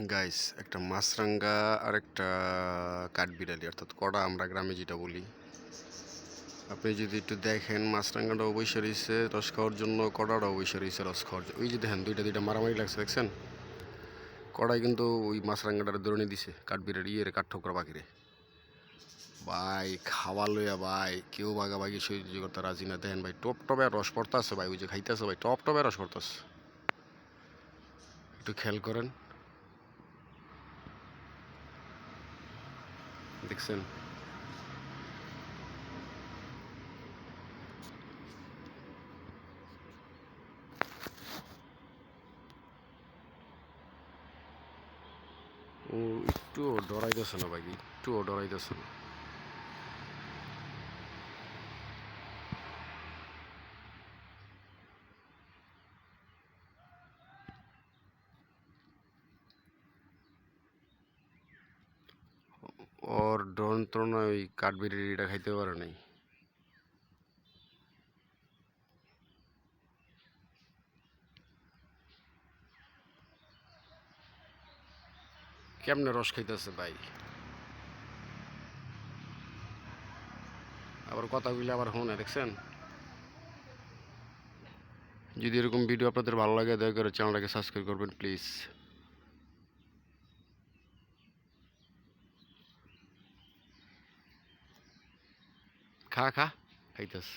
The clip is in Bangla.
গাইস একটা মাছরাঙ্গা আর একটা কাঠবিড়ালি, অর্থাৎ কড়া আমরা গ্রামে যেটা বলি। আপনি যদি একটু দেখেন মাছরাঙ্গাটা অবশ্যই রয়েছে, রস খাওয়ার জন্য কড়াটা অবশ্যই রয়েছে, রস খাওয়ার জন্য। ওই যে দেখেন, দুইটা দুইটা মারামারি লাগছে, দেখছেন? কড়াই কিন্তু ওই মাছরাঙ্গাটারে দৌড়ে দিছে, কাঠবিড়ালি ইয়ে কাঠ ঠোকরা পাখিরে। ভাই, খাওয়া লইয়া ভাই, কেউ বাগাবাগি সহ্য করতে রাজি না। দেখেন ভাই, টপ টপে রস পড়তেছে ভাই, ওই যে খাইতেছে ভাই, টপ টপে রস পড়তেছে। একটু খেয়াল করেন। দেখছেন? ও একটুও ডরাইতেছে না ভাই একটুও ডরাইতেছে না। যন্ত্রণায় ওই কাঠবিড়িটা খাইতে পারে নাই। কেমনে রস খাইতেছে ভাই? আবার কথা বলে আবার শুনে দেখছেন? যদি এরকম ভিডিও আপনাদের ভালো লাগে, দয়া করে চ্যানেলটাকে সাবস্ক্রাইব করবেন প্লিজ খা খা খাইতেছে